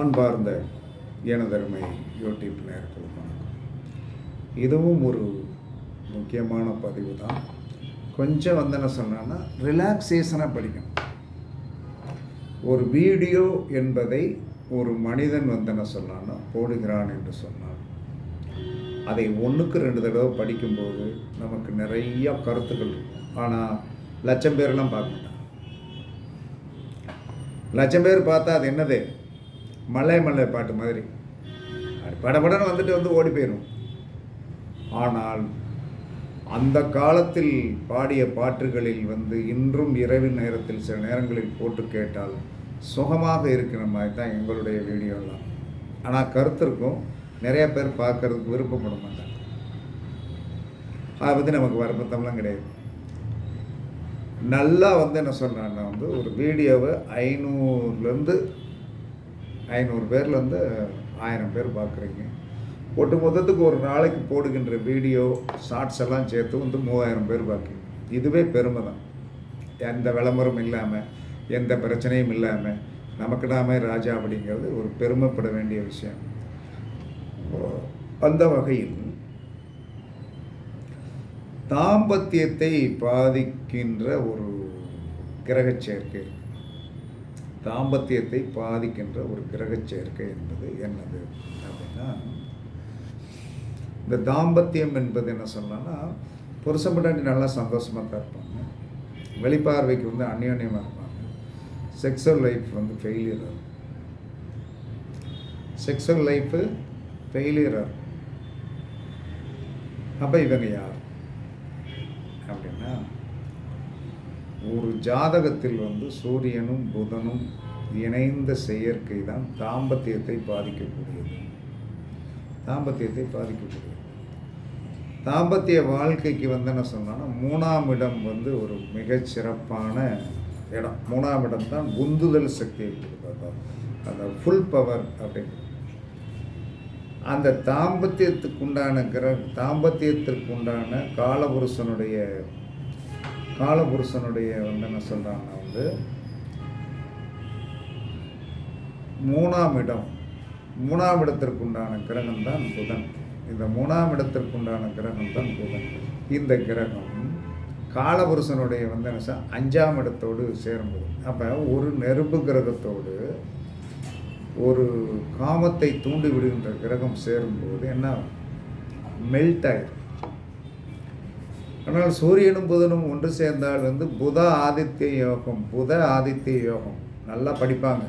அன்பார்ந்த எனதருமை யூடியூப் நேரத்தில் வணக்கம். இதுவும் ஒரு முக்கியமான பதிவு தான். கொஞ்சம் வந்து என்ன சொன்னேன்னா ரிலாக்ஸேஷனாக படிக்கணும். ஒரு வீடியோ என்பதை ஒரு மனிதன் வந்து என்ன சொன்னான்னா போடுகிறான் என்று சொன்னான் அதை ஒன்றுக்கு ரெண்டு தடவை படிக்கும்போது நமக்கு நிறைய கருத்துக்கள் இருக்கும். ஆனால் லட்சம் பேர்லாம் பார்க்க மாட்டாங்க. லட்சம் பேர் பார்த்தா அது என்னது? மலை மலை பாட்டு மாதிரி. படபடன்னு வந்துட்டு வந்து ஓடி போயிடும் ஆனால் அந்த காலத்தில் பாடிய பாட்டுகளில் வந்து இன்றும் இரவு நேரத்தில் சில நேரங்களில் போட்டு கேட்டால் சுகமாக இருக்கிற மாதிரி தான் எங்களுடைய வீடியோலாம் ஆனால் கருத்து இருக்கும். நிறைய பேர் பார்க்கறதுக்கு விருப்பப்பட மாட்டாங்க. அதை பற்றி நமக்கு வருத்தம்லாம் கிடையாது. நல்லா வந்து என்ன சொன்னான்னா வந்து ஒரு வீடியோவை ஐநூறுலேருந்து ஐநூறு பேர்லேருந்து ஆயிரம் பேர் பார்க்குறீங்க ஒட்டு மொத்தத்துக்கு ஒரு நாளைக்கு போடுகின்ற வீடியோ ஷார்ட்ஸ் எல்லாம் சேர்த்து வந்து மூவாயிரம் பேர் பார்க்குறீங்க இதுவே பெருமை தான். எந்த விளம்பரம் இல்லாமல் எந்த பிரச்சனையும் இல்லாமல் நமக்கு நாமே ராஜா அப்படிங்கிறது ஒரு பெருமைப்பட வேண்டிய விஷயம். அந்த வகையில் தாம்பத்தியத்தை பாதிக்கின்ற ஒரு கிரகச் சேர்க்கை இருக்கு. தாம்பத்தியத்தை பாதிக்கின்ற ஒரு கிரகச் சேர்க்கை என்பது என்னது அப்படின்னா இந்த தாம்பத்தியம் என்பது என்ன சொல்லலாம்னா புருஷன் பொண்டாட்டி நல்லா சந்தோஷமாக தான் இருப்பாங்க. வெளிப்பார்வைக்கு வந்து அந்யோன்யமாக இருப்பாங்க. செக்ஸுவல் லைஃப் வந்து ஃபெயிலியர் ஆகும் செக்ஸுவல் லைஃப்பு ஃபெயிலியர் ஆகும் அப்போ இவங்க யார்? அப்படின்னா ஒரு ஜாதகத்தில் வந்து சூரியனும் புதனும் இணைந்த செயற்கை தான் தாம்பத்தியத்தை பாதிக்கக்கூடியது. தாம்பத்தியத்தை பாதிக்கக்கூடியது. தாம்பத்திய வாழ்க்கைக்கு வந்து என்ன சொன்னோன்னா மூணாம் இடம் வந்து ஒரு மிகச்சிறப்பான இடம். மூணாம் இடம் தான் உந்துதல் சக்தியை கொடுக்குறது அந்த ஃபுல் பவர் அப்படின்னு. அந்த தாம்பத்தியத்துக்குண்டான கிர தாம்பத்தியத்திற்குண்டான காலபுருஷனுடைய காலபுருஷனுடைய வந்து என்ன சொல்கிறாங்கன்னா வந்து மூணாம் இடம் மூணாம் இடத்திற்குண்டான கிரகம் தான் புதன். இந்த மூணாம் இடத்திற்குண்டான கிரகம் தான் புதன். இந்த கிரகம் காலபுருஷனுடைய வந்து என்ன சொல் அஞ்சாம் இடத்தோடு சேரும்போது அப்போ ஒரு நெருப்பு கிரகத்தோடு ஒரு காமத்தை தூண்டி விடுகின்ற கிரகம் சேரும்போது என்ன மெல்ட் ஆயிடும் ஆனால் சூரியனும் புதனும் ஒன்று சேர்ந்தால் வந்து புத ஆதித்ய யோகம் புத ஆதித்ய யோகம். நல்லா படிப்பாங்க.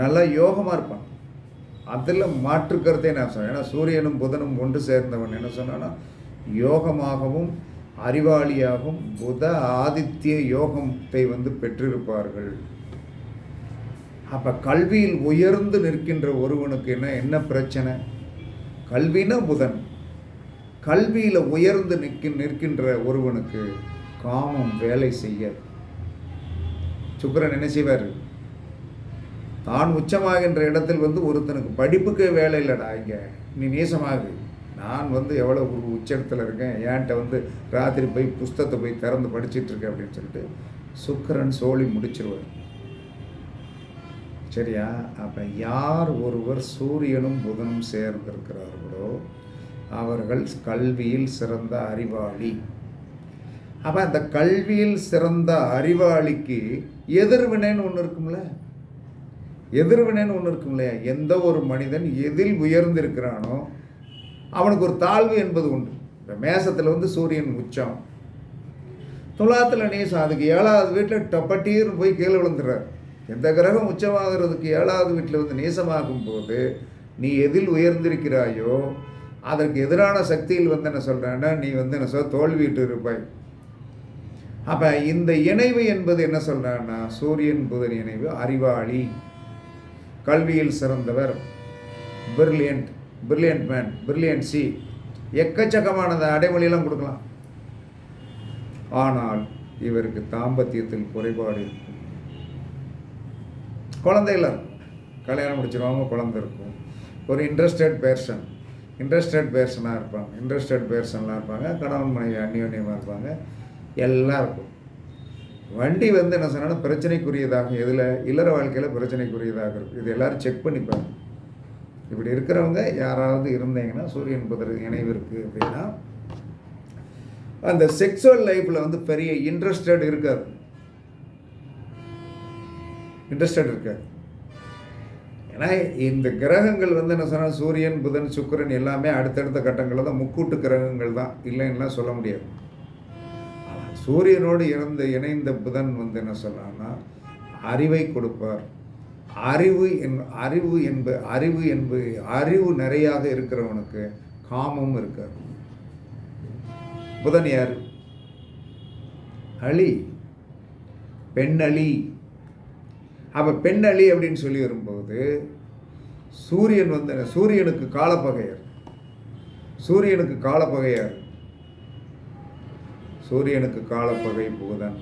நல்லா யோகமாக இருப்பான் அதில் மாற்றுக்கிறதே நான் சொன்னேன். ஏன்னா சூரியனும் புதனும் ஒன்று சேர்ந்தவன் என்ன சொன்னான்னா யோகமாகவும் அறிவாளியாகவும் புத ஆதித்ய யோகத்தை வந்து பெற்றிருப்பார்கள். அப்போ கல்வியில் உயர்ந்து நிற்கின்ற ஒருவனுக்கு என்ன என்ன பிரச்சனை? கல்வினா புதன். கல்வியில் உயர்ந்து நிற்க நிற்கின்ற ஒருவனுக்கு காமம் வேலை செய்ய சுக்கரன் என்ன செய்வார்? தான் உச்சமாகின்ற இடத்தில் வந்து ஒருத்தனுக்கு படிப்புக்கே வேலை இல்லைடா இங்கே. நீ நேசமாகு. நான் வந்து எவ்வளோ ஒரு உச்சத்தில் இருக்கேன். ஏன்ட்ட வந்து ராத்திரி போய் புஸ்தகத்தை போய் திறந்து படிச்சிட்ருக்கேன் அப்படின்னு சொல்லிட்டு சுக்கரன் சோழி முடிச்சிருவார். சரியா? அப்போ யார் ஒருவர் சூரியனும் புதனும் சேர்ந்திருக்கிறார்களோ அவர்கள் கல்வியில் சிறந்த அறிவாளி. அப்போ அந்த கல்வியில் சிறந்த அறிவாளிக்கு எதிர்வினைன்னு ஒன்று இருக்கும்ல? எதிர்வினைன்னு ஒன்று இருக்கும் இல்லையா எந்த ஒரு மனிதன் எதில் உயர்ந்திருக்கிறானோ அவனுக்கு ஒரு தாழ்வு என்பது உண்டு. இப்போ மேசத்தில் வந்து சூரியன் உச்சம். துலாத்தில் நீசம் அதுக்கு ஏழாவது வீட்டில் டப்பட்டீர்னு போய் கீழே விழுந்துடுறார். எந்த கிரகம் உச்சமாகிறதுக்கு ஏழாவது வீட்டில் வந்து நேசமாகும் போது நீ எதில் உயர்ந்திருக்கிறாயோ அதற்கு எதிரான சக்தியில் வந்து என்ன சொல்கிறேன்னா நீ வந்து என்ன சொல் தோல்வியிட்டு இருப்பாய். அப்போ இந்த இணைவு என்பது என்ன சொல்கிறான்னா சூரியன் புதன் இணைவு அறிவாளி கல்வியில் சிறந்தவர் பிரில்லியன்ட் பிரில்லியன்ட் மேன் பிரில்லியன்ட் சி எக்கச்சக்கமானது அடைமொழியெல்லாம் கொடுக்கலாம். ஆனால் இவருக்கு தாம்பத்தியத்தில் குறைபாடு இருக்கும். குழந்தைகள் கல்யாணம் முடிச்சிருவாங்க குழந்தை இருக்கும். ஒரு இன்ட்ரெஸ்டட் பேர்சன் இன்ட்ரெஸ்டட் பேர்சனாக இருப்பாங்க. இன்ட்ரெஸ்டட் பேர்சன்லாம் இருப்பாங்க. கணவன் மனைவி அந்யோன்யமாக இருப்பாங்க. எல்லாம் இருக்கும். வண்டி வந்து என்ன சொன்னால் பிரச்சனைக்குரியதாக எதில்? இல்லற வாழ்க்கையில் பிரச்சனைக்குரியதாக இருக்குது இது எல்லோரும் செக் பண்ணிப்பாங்க இப்படி இருக்கிறவங்க யாராவது இருந்தீங்கன்னா சூரியன் புதர் இணைவு இருக்குது அப்படின்னா அந்த செக்ஸுவல் லைஃப்பில் வந்து பெரிய இன்ட்ரெஸ்டட் இருக்காது. இன்ட்ரெஸ்டட் இருக்காது. ஏன்னா இந்த கிரகங்கள் வந்து என்ன சொன்னால் சூரியன் புதன் சுக்கிரன் எல்லாமே அடுத்தடுத்த கட்டங்களில் தான் முக்கூட்டு கிரகங்கள் தான். இல்லைன்னுலாம் சொல்ல முடியாது. சூரியனோடு இறந்து இணைந்த புதன் வந்து என்ன சொல்லலாம்னா அறிவை கொடுப்பார். அறிவு என் அறிவு என்ப அறிவு என்பது அறிவு நிறையாக இருக்கிறவனுக்கு காமம் இருக்கார் புதன் யார்? அலி பெண்ணளி அப்போ பெண்ணளி அப்படின்னு சொல்லி வரும்போது சூரியன் வந்து சூரியனுக்கு காலப்பகையர். சூரியனுக்கு காலப்பகையார். சூரியனுக்கு காலப்பகை புகுதன்.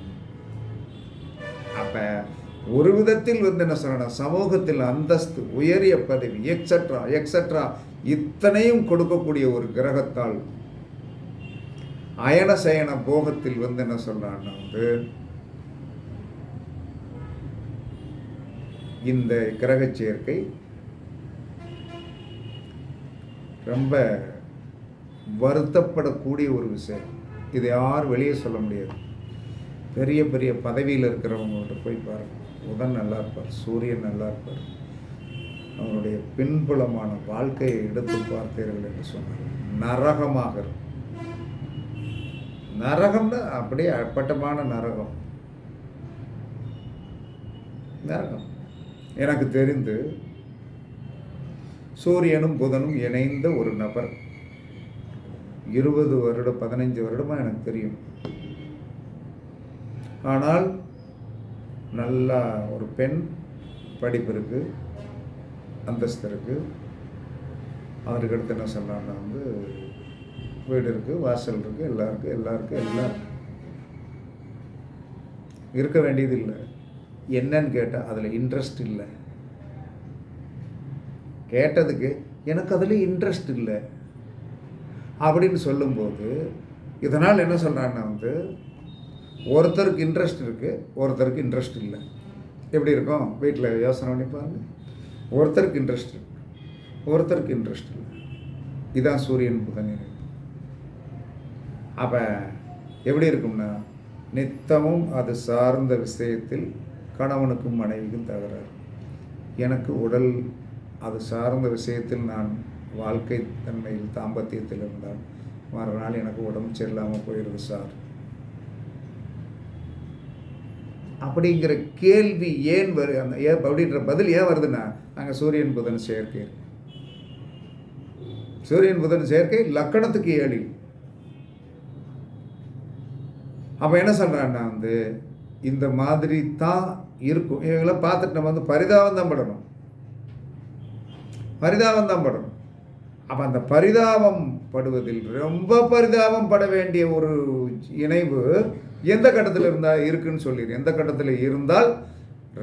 அப்போ ஒரு விதத்தில் வந்து என்ன சொல்லணும்? சமூகத்தில் அந்தஸ்து உயரிய பதவி எக்ஸட்ரா எக்ஸட்ரா இத்தனையும் கொடுக்கக்கூடிய ஒரு கிரகத்தால் அயன சயன போகத்தில் வந்து என்ன சொல்கிறான்னா வந்து இந்த கிரக சேர்க்கை ரொம்ப வருத்தப்படக்கூடிய ஒரு விஷயம். இதை யாரும் வெளியே சொல்ல முடியாது. பெரிய பெரிய பதவியில் இருக்கிறவங்கள்ட்ட போய் பாருங்க. புதன் நல்லா இருப்பார் சூரியன் நல்லா இருப்பார். அவருடைய பின்புலமான வாழ்க்கையை எடுத்து பார்த்தீர்கள் என்று சொன்னார். நரகமாக இருக்கும். நரகம்னா அப்படியே அப்பட்டமான நரகம். நரகம். எனக்கு தெரிந்து சூரியனும் புதனும் இணைந்த ஒரு நபர். இருபது வருடம் பதினைஞ்சு வருடமாக எனக்கு தெரியும். ஆனால் நல்லா ஒரு பெண் படிப்பு இருக்குது அந்தஸ்து இருக்குது அவருக்கு அடுத்து என்ன சொல்லலாம்னா வந்து வீடு இருக்குது வாசல் இருக்குது எல்லாருக்கும் எல்லாருக்கும் எல்லாம் இருக்க வேண்டியது இல்லை. என்னன்னு கேட்டால் அதில் இன்ட்ரெஸ்ட் இல்லை. கேட்டதுக்கு எனக்கு அதில் இன்ட்ரெஸ்ட் இல்லை. அப்படின்னு சொல்லும்போது இதனால் என்ன சொல்கிறான்னா வந்து ஒருத்தருக்கு இன்ட்ரெஸ்ட் இருக்குது ஒருத்தருக்கு இன்ட்ரெஸ்ட் இல்லை. எப்படி இருக்கும்? வீட்டில் யோசனை பண்ணி பாருங்க. ஒருத்தருக்கு இன்ட்ரெஸ்ட் இருக்கு ஒருத்தருக்கு இன்ட்ரெஸ்ட் இல்லை. இதுதான் சூரியன் புதன் அப்போ எப்படி இருக்கும்னா நித்தமும் அது சார்ந்த விஷயத்தில் கணவனுக்கும் மனைவிக்கும் தகராறு. எனக்கு உடல் அது சார்ந்த விஷயத்தில் நான் வாழ்க்கை தன்மையில் தாம்பத்தியத்தில் இருந்தால் மறுநாள் எனக்கு உடம்பு சரியில்லாமல் போயிடுது சார். அப்படிங்கிற கேள்வி ஏன் வரு அந்த ஏன் அப்படின்ற பதில் ஏன் வருதுன்னா நாங்கள் சூரியன் புதன் சேர்க்கை சூரியன் புதன் சேர்க்கை லக்கணத்துக்கு ஏழு. அப்போ என்ன சொல்கிறான்னா வந்து இந்த மாதிரி தான் இருக்கும். இவங்களாம் பார்த்துட்டு நம்ம வந்து பரிதாபம் தான் படணும். பரிதாபம் தான் படணும். அப்போ அந்த பரிதாபம் படுவதில் ரொம்ப பரிதாபம் பட வேண்டிய ஒரு இணைவு எந்த கட்டத்தில் இருந்தால் இருக்குன்னு சொல்லிடு. எந்த கட்டத்தில் இருந்தால்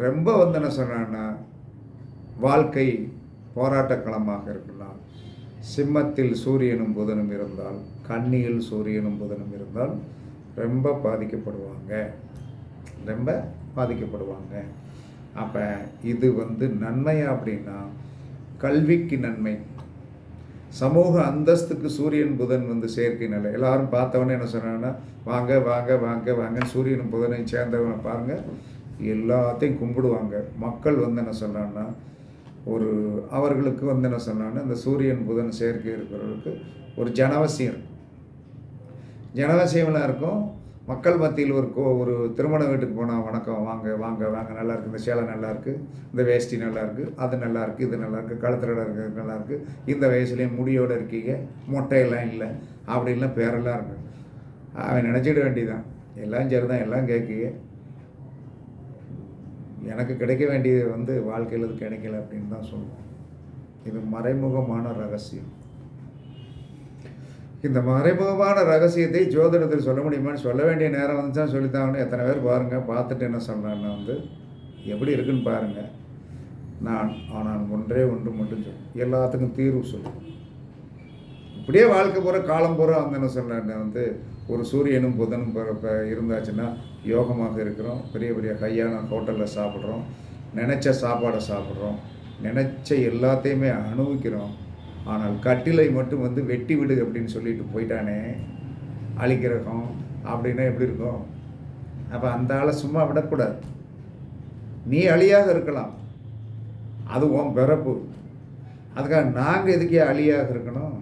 ரொம்ப வந்து என்ன சொன்னான்னா வாழ்க்கை போராட்டக்களமாக இருக்கலாம். சிம்மத்தில் சூரியனும் புதனும் இருந்தால் கண்ணியில் சூரியனும் புதனும் இருந்தால் ரொம்ப பாதிக்கப்படுவாங்க. ரொம்ப பாதிக்கப்படுவாங்க. அப்போ இது வந்து நன்மையா அப்படின்னா கல்விக்கு நன்மை. சமூக அந்தஸ்துக்கு சூரியன் புதன் வந்து சேர்க்கை நிலை. எல்லாரும் பார்த்தவொன்னே என்ன சொன்னாங்கன்னா வாங்க வாங்க வாங்க வாங்க சூரியனும் புதனையும் சேர்ந்தவனை பாருங்க எல்லாத்தையும் கும்பிடுவாங்க. மக்கள் வந்து என்ன சொன்னான்னா ஒரு அவர்களுக்கு வந்து என்ன சொன்னாங்கன்னா இந்த சூரியன் புதன் சேர்க்கை இருக்கிறவர்களுக்கு ஒரு ஜனவசியம் இருக்கும். ஜனவசியம்லாம் இருக்கும். மக்கள் மத்தியில் ஒரு கோ ஒரு திருமண வீட்டுக்கு போனால் வணக்கம் வாங்க வாங்க வாங்க நல்லாயிருக்கு இந்த சேலை நல்லாயிருக்கு இந்த வேஷ்டி நல்லாயிருக்கு அது நல்லாயிருக்கு இது நல்லா இருக்கு கழுத்துல இருக்கிறது இந்த வயசுலேயும் முடியோடு இருக்கீங்க மொட்டையெல்லாம் இல்லை அப்படின்லாம் பேரெல்லாம் இருக்கு. அவன் நினச்சிட வேண்டியதான் எல்லாம் சரி தான் எல்லாம் கேட்குங்க. எனக்கு கிடைக்க வேண்டியது வந்து வாழ்க்கையில் இது கிடைக்கல அப்படின்னு தான் சொல்லுவோம் இது மறைமுகமான ரகசியம். இந்த மறைமுகமான ரகசியத்தை ஜோதிடத்தில் சொல்ல முடியுமான்னு சொல்ல வேண்டிய நேரம் வந்துச்சா சொல்லித்தாங்கன்னு எத்தனை பேர் பாருங்கள் பார்த்துட்டு என்ன சொல்கிறேன்னா வந்து எப்படி இருக்குன்னு பாருங்கள் நான் ஆனால் ஒன்றே ஒன்று மட்டும் சொல் எல்லாத்துக்கும் தீர்வு சொல்லு இப்படியே வாழ்க்கை பூரா காலம் பூரா வந்து என்ன சொல்கிறேன் வந்து ஒரு சூரியனும் புதனும் இருந்தாச்சுன்னா யோகமாக இருக்கிறோம் பெரிய பெரிய கையான ஹோட்டலில் சாப்பிட்றோம் நினச்ச சாப்பாடை சாப்பிட்றோம் நினச்ச எல்லாத்தையுமே அனுபவிக்கிறோம். ஆனால் கட்டிலை மட்டும் வந்து வெட்டி விடு அப்படின்னு சொல்லிட்டு போயிட்டானே. அழிக்கிறகம் அப்படின்னா எப்படி இருக்கும்? அப்போ அந்த ஆளை சும்மா விடக்கூடாது. நீ அழியாக இருக்கலாம். அது உன் பிறப்பு. அதுக்காக நாங்கள் எதுக்கே அழியாக இருக்கணும்?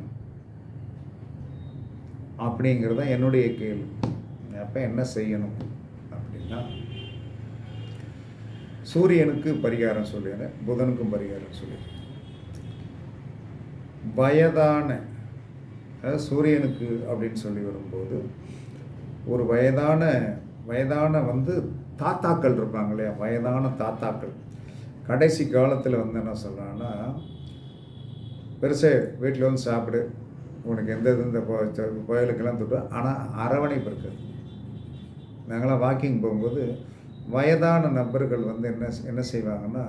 அப்படிங்கிறது தான் என்னுடைய கேள்வி. அப்போ என்ன செய்யணும்? அப்படின்னா சூரியனுக்கு பரிகாரம் சொல்லிடுறேன் புதனுக்கும் பரிகாரம் சொல்லிடுறேன். வயதான அதாவது சூரியனுக்கு அப்படின்னு சொல்லி வரும்போது ஒரு வயதான வயதான வந்து தாத்தாக்கள் இருப்பாங்க இல்லையா? வயதான தாத்தாக்கள். கடைசி காலத்தில் வந்து என்ன சொல்கிறான்னா பெருசே வீட்டில் வந்து சாப்பிடு உனக்கு எந்த இது இந்த கோயிலுக்கெல்லாம் தொட்டு ஆனால் அரவணைப்பு இருக்குது. நாங்களாம் வாக்கிங் போகும்போது வயதான நபர்கள் வந்து என்ன என்ன செய்வாங்கன்னா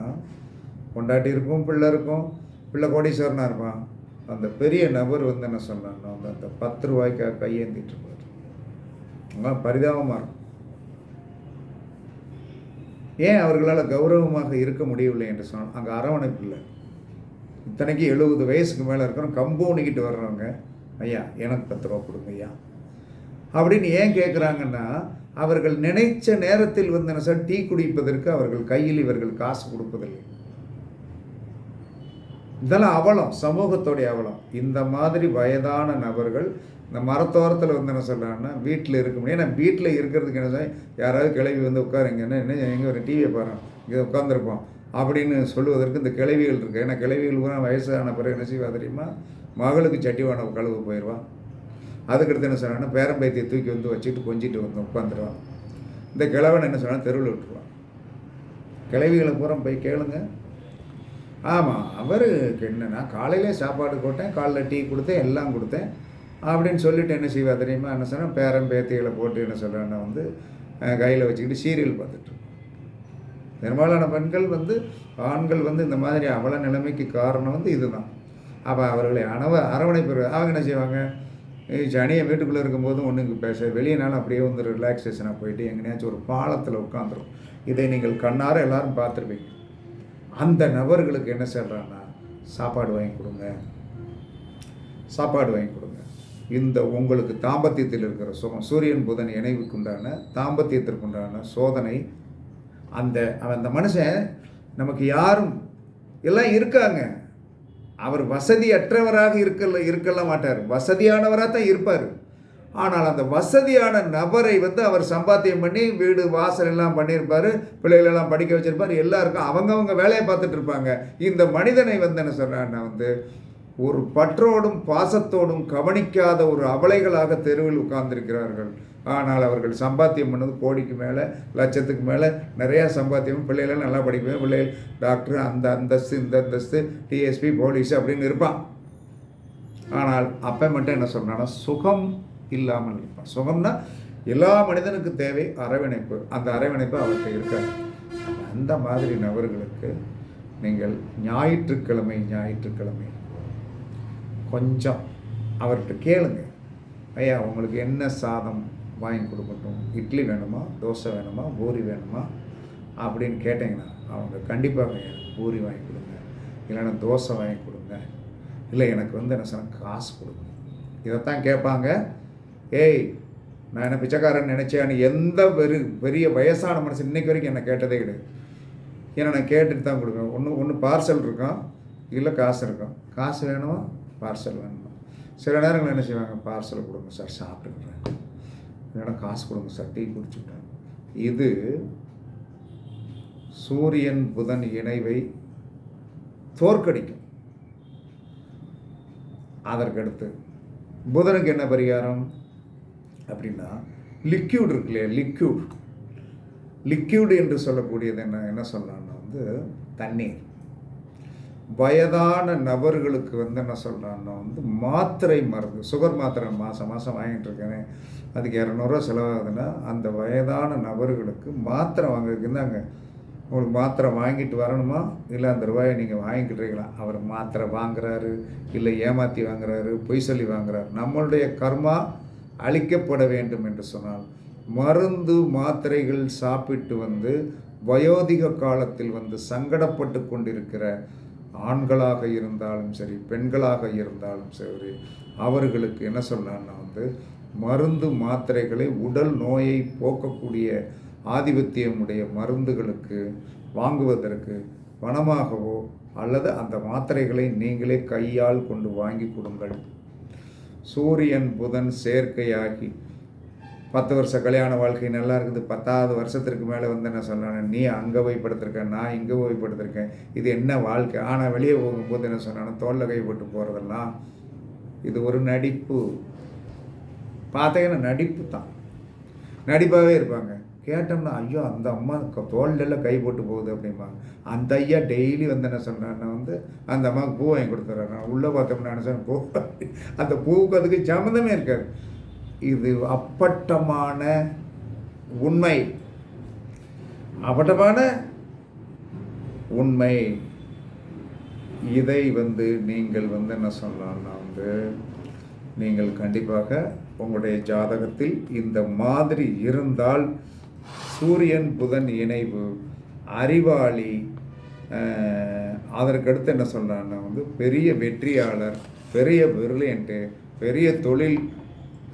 கொண்டாட்டி இருக்கும் பிள்ளை இருக்கும் பிள்ளை கோடீஸ்வரனாக இருப்பான். அந்த பெரிய நபர் வந்து என்ன சொன்னாங்க அந்த அந்த பத்து ரூபாய்க்காக கையேந்திட்டு இருப்பார். அவங்களாம் பரிதாபமாக இருக்கும். ஏன் அவர்களால் கௌரவமாக இருக்க முடியவில்லை என்று சொன்னால் அங்கே அரவணைப்பு இல்லை. இத்தனைக்கு எழுபது வயசுக்கு மேலே இருக்கிறோம் கம்பௌனிக்கிட்டு வர்றவங்க ஐயா எனக்கு பத்து ரூபா கொடுங்க ஐயா. அப்படின்னு ஏன் கேட்குறாங்கன்னா அவர்கள் நினைச்ச நேரத்தில் வந்து என்ன சார் டீ குடிப்பதற்கு அவர்கள் கையில் இவர்கள் காசு கொடுப்பதில்லை. இதெல்லாம் அவலம் சமூகத்தோடைய அவலம். இந்த மாதிரி வயதான நபர்கள் இந்த மரத்தோரத்தில் வந்து என்ன சொல்கிறாங்கன்னா வீட்டில் இருக்க முடியும். ஏன்னா வீட்டில் இருக்கிறதுக்கு என்ன சொல்லி யாராவது கிளவி வந்து உட்காருங்க என்ன எங்கே ஒரு டிவியை பாருங்க இங்கே உட்காந்துருப்போம் அப்படின்னு சொல்லுவதற்கு இந்த கிளவிகள் இருக்குது ஏன்னா கிளவிகள் பூரா வயசான பிறகு என்ன செய்வா தெரியுமா? மகளுக்கு சட்டிவான கழுவு போயிடுவான் அதுக்கடுத்து என்ன சொன்னாங்கன்னா பேரம்பேத்தியை தூக்கி வந்து வச்சுட்டு கொஞ்சிட்டு வந்து உட்காந்துருவான் இந்த கிழவன் என்ன சொன்னா தெருவில் விட்டுருவான். கிளவிகளை பூரா போய் கேளுங்கள் ஆமாம் அவருக்கு என்னென்னா காலையிலே சாப்பாடு போட்டேன் காலைல டீ கொடுத்தேன் எல்லாம் கொடுத்தேன். அப்படின்னு சொல்லிட்டு என்ன செய்வா தெரியுமா? என்ன சொன்னால் பேரன் பேத்திகளை போட்டு என்ன சொல்கிறேன்னா வந்து கையில் வச்சுக்கிட்டு சீரியல் பார்த்துட்டு பெரும்பாலான பெண்கள் வந்து ஆண்கள் வந்து இந்த மாதிரி அவல நிலைமைக்கு காரணம் வந்து இதுதான். அப்போ அவர்களை அணவ அரவணைப்பு அவங்க என்ன செய்வாங்க? சனியை வீட்டுக்குள்ளே இருக்கும்போதும் ஒன்றுக்கு பேச வெளியினாலும் அப்படியே வந்து ரிலாக்ஸேஷனாக போயிட்டு எங்கேயாச்சும் ஒரு பாலத்தில் உட்காந்துரும் இதை நீங்கள் கண்ணார எல்லாரும் பார்த்துருப்பீங்க. அந்த நபர்களுக்கு என்ன செய்கிறான்னா சாப்பாடு வாங்கி கொடுங்க. சாப்பாடு வாங்கி கொடுங்க. இந்த உங்களுக்கு தாம்பத்தியத்தில் இருக்கிற சுகம் சூரியன் புதன் இணைவுக்குண்டான தாம்பத்தியத்திற்குண்டான சோதனை அந்த அந்த மனுஷன் நமக்கு யாரும் எல்லாம் இருக்காங்க. அவர் வசதியற்றவராக இருக்கல இருக்கலாம் மாட்டார். வசதியானவராக தான் இருப்பார். ஆனால் அந்த வசதியான நபரை வந்து அவர் சம்பாத்தியம் பண்ணி வீடு வாசல் எல்லாம் பண்ணியிருப்பார் பிள்ளைகளெல்லாம் படிக்க வச்சிருப்பார் எல்லாருக்கும் அவங்கவங்க வேலையை பார்த்துட்டு இருப்பாங்க. இந்த மனிதனை வந்து என்ன சொல்கிறான்னா வந்து ஒரு பற்றோடும் பாசத்தோடும் கவனிக்காத ஒரு அபலைகளாக தெருவில் உட்கார்ந்திருக்கிறார்கள். ஆனால் அவர்கள் சம்பாத்தியம் பண்ணது கோடிக்கு மேலே லட்சத்துக்கு மேலே நிறையா சம்பாத்தியம் பிள்ளைகளாம் நல்லா படிப்பேன் பிள்ளைகள் டாக்டர் அந்த அந்தஸ்து இந்த அந்தஸ்து டிஎஸ்பி போலீஸ் அப்படின்னு இருப்பான். ஆனால் அப்போ மட்டும் என்ன சொன்னான்னா சுகம் இல்லாமல் இருப்பான் சுகம்னா எல்லா மனிதனுக்கு தேவை அரவணைப்பு. அந்த அரவணைப்பு அவர்கிட்ட இருக்காது. அந்த மாதிரி நபர்களுக்கு நீங்கள் ஞாயிற்றுக்கிழமை ஞாயிற்றுக்கிழமை கொஞ்சம் அவர்கிட்ட கேளுங்க. ஐயா உங்களுக்கு என்ன சாதம் வாங்கி கொடுக்கட்டும்? இட்லி வேணுமா? தோசை வேணுமா? பூரி வேணுமா? அப்படின்னு கேட்டிங்கன்னா அவங்க கண்டிப்பாக பூரி வாங்கி கொடுங்க. இல்லைன்னா தோசை வாங்கி கொடுங்க. இல்லை எனக்கு வந்து என்ன சொன்னால் காசு கொடுங்க. இதைத்தான் கேட்பாங்க. ஏய் நான் என்ன பிச்சைக்காரன் நினச்சேன்னு எந்த பெரு பெரிய வயசான மனுஷன் இன்னைக்கு வரைக்கும் என்னை கேட்டதே கிடையாது. ஏன்னா நான் கேட்டுட்டு தான் கொடுக்குறேன். ஒன்று ஒன்று பார்சல் இருக்கும் இல்லை காசு இருக்கும் காசு வேணுமா? பார்சல் வேணுமா? சில நேரங்கள் என்ன செய்வாங்க? பார்சல் கொடுங்க சார் சாப்பிட்டுக்கிறேன். இல்லைன்னா காசு கொடுங்க சார் டீ குடிச்சுட்டேன் இது சூரியன் புதன் இணைவை தோற்கடிக்கும். அதற்கடுத்து புதனுக்கு என்ன பரிகாரம்? அப்படின்னா லிக்யூட் இருக்கு இல்லையா லிக்யூட் லிக்யூடு என்று சொல்லக்கூடியது என்ன என்ன சொல்லலாம்னா வந்து தண்ணீர். வயதான நபர்களுக்கு வந்து என்ன சொல்கிறான்னா வந்து மாத்திரை மருந்து சுகர் மாத்திரை மாதம் மாதம் வாங்கிட்டு இருக்கேன் அதுக்கு இரநூறுவா செலவாகுதுன்னா அந்த வயதான நபர்களுக்கு மாத்திரை வாங்குறதுக்கு இருந்தாங்க உங்களுக்கு மாத்திரை வாங்கிட்டு வரணுமா? இல்லை அந்த ரூபாயை நீங்கள் வாங்கிக்கிட்டீங்களா? அவர் மாத்திரை வாங்குறாரு இல்லை ஏமாற்றி வாங்குறாரு பொய் சொல்லி வாங்குறாரு. நம்மளுடைய கர்மா அழிக்கப்பட வேண்டும் என்று சொன்னால் மருந்து மாத்திரைகள் சாப்பிட்டு வந்து வயோதிக காலத்தில் வந்து சங்கடப்பட்டு கொண்டிருக்கிற ஆண்களாக இருந்தாலும் சரி பெண்களாக இருந்தாலும் சரி அவர்களுக்கு என்ன சொல்லலாம்னா வந்து மருந்து மாத்திரைகளை உடல் நோயை போக்கக்கூடிய ஆதிபத்தியமுடைய மருந்துகளுக்கு வாங்குவதற்கு பணமாகவோ அல்லது அந்த மாத்திரைகளை நீங்களே கையால் கொண்டு வாங்கி கொடுங்கள். சூரியன் புதன் சேர்க்கையாகி பத்து வருஷ கல்யாண வாழ்க்கை நல்லா இருக்குது பத்தாவது வருஷத்திற்கு மேலே வந்து என்ன சொன்னானே நீ அங்கே போய் படுத்திருக்க நான் இங்கே போய் படுத்திருக்கேன் இது என்ன வாழ்க்கை? ஆனால் வெளியே போகும்போது என்ன சொன்னானோ தோல்லை கைப்பட்டு போகிறதெல்லாம் இது ஒரு நடிப்பு. பார்த்தீங்கன்னா நடிப்பு தான். நடிப்பாகவே இருப்பாங்க. கேட்டோம்னா ஐயோ அந்த அம்மா தோல்லெல்லாம் கை போட்டு போகுது அப்படிம்பாங்க. அந்த ஐயா டெய்லி வந்து என்ன சொன்னான்னா வந்து அந்த அம்மாவுக்கு பூ வாங்கி கொடுத்துட்றாரு நான் உள்ளே பார்த்தோம்னா என்ன பூ. அந்த பூவுக்கு அதுக்கு சம்மந்தமே இருக்காது. இது அப்பட்டமான உண்மை. அப்பட்டமான உண்மை. இதை வந்து நீங்கள் வந்து என்ன சொல்லலாம்னா வந்து நீங்கள் கண்டிப்பாக உங்களுடைய ஜாதகத்தில் இந்த மாதிரி இருந்தால் சூரியன் புதன் இணைவு அறிவாளி அதற்கடுத்து என்ன சொல்கிறான்னா வந்து பெரிய வெற்றியாளர் பெரிய பிரில்லியண்ட்டு பெரிய தொழில்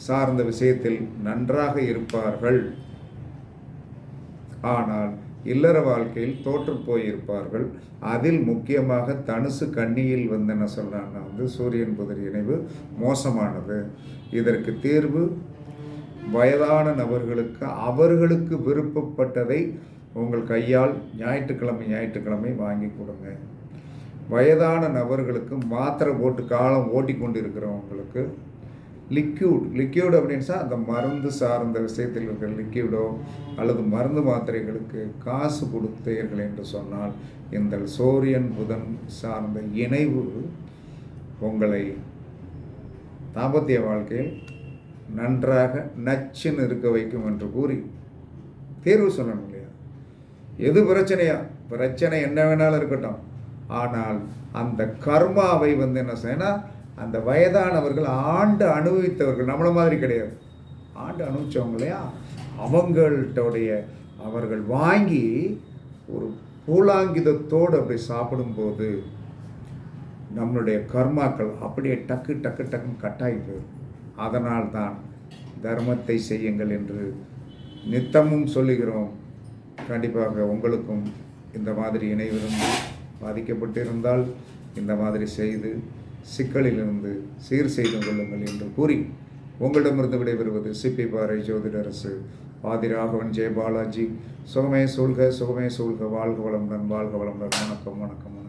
சார்ந்த விஷயத்தில் நன்றாக இருப்பார்கள். ஆனால் இல்லற வாழ்க்கையில் தோற்று போயிருப்பார்கள். அதில் முக்கியமாக தனுசு கண்ணியில் வந்து என்ன சொல்கிறான்னா வந்து சூரியன் புதர் இணைவு மோசமானது. இதற்கு தீர்வு வயதான நபர்களுக்கு அவர்களுக்கு விருப்பப்பட்டதை உங்கள் கையால் ஞாயிற்றுக்கிழமை ஞாயிற்றுக்கிழமை வாங்கி கொடுங்க. வயதான நபர்களுக்கு மாத்திரை போட்டு காலம் ஓட்டி கொண்டு இருக்கிறவங்களுக்கு லிக்யூட் லிக்யூட் அப்படின்னு அந்த மருந்து சார்ந்த விஷயத்தில் இருக்கிற லிக்யூடோ அல்லது மருந்து மாத்திரைகளுக்கு காசு கொடுத்தீர்கள் என்று சொன்னால் இந்த சூரியன் புதன் சார்ந்த இணைவு உங்களை தாம்பத்திய வாழ்க்கையில் நன்றாக நச்சுன்னு இருக்க வைக்கும் என்று கூறி தேர்வு சொல்லணும் இல்லையா? எது பிரச்சனையா? பிரச்சனை என்ன வேணாலும் இருக்கட்டும். ஆனால் அந்த கர்மாவை வந்து என்ன செய்யணும் அந்த வயதானவர்கள் ஆண்டு அனுபவித்தவர்கள் நம்மளை மாதிரி கிடையாது. ஆண்டு அனுபவிச்சவங்க இல்லையா? அவங்கள்டோடைய அவர்கள் வாங்கி ஒரு பூலாங்கிதத்தோடு அப்படி சாப்பிடும்போது நம்மளுடைய கர்மாக்கள் அப்படியே டக்கு டக்கு டக்குன்னு கட்டாகி போயிடும். அதனால்தான் தர்மத்தை செய்யுங்கள் என்று நித்தமும் சொல்லுகிறோம். கண்டிப்பாக உங்களுக்கும் இந்த மாதிரி இணைவிருந்து பாதிக்கப்பட்டிருந்தால் இந்த மாதிரி செய்து சிக்கலிலிருந்து சீர் செய்து கொள்ளுங்கள் என்று கூறி உங்களிடமிருந்து விடைபெறுவது சிப்பி பாறை ஜோதிடரசு ஆதிராகவன் ஜெயபாலாஜி. சுகமே சூழ்க சுகமே சூழ்க. வாழ்க வளமுடன் வாழ்க வளமுடன். வணக்கம் வணக்கம் வணக்கம்.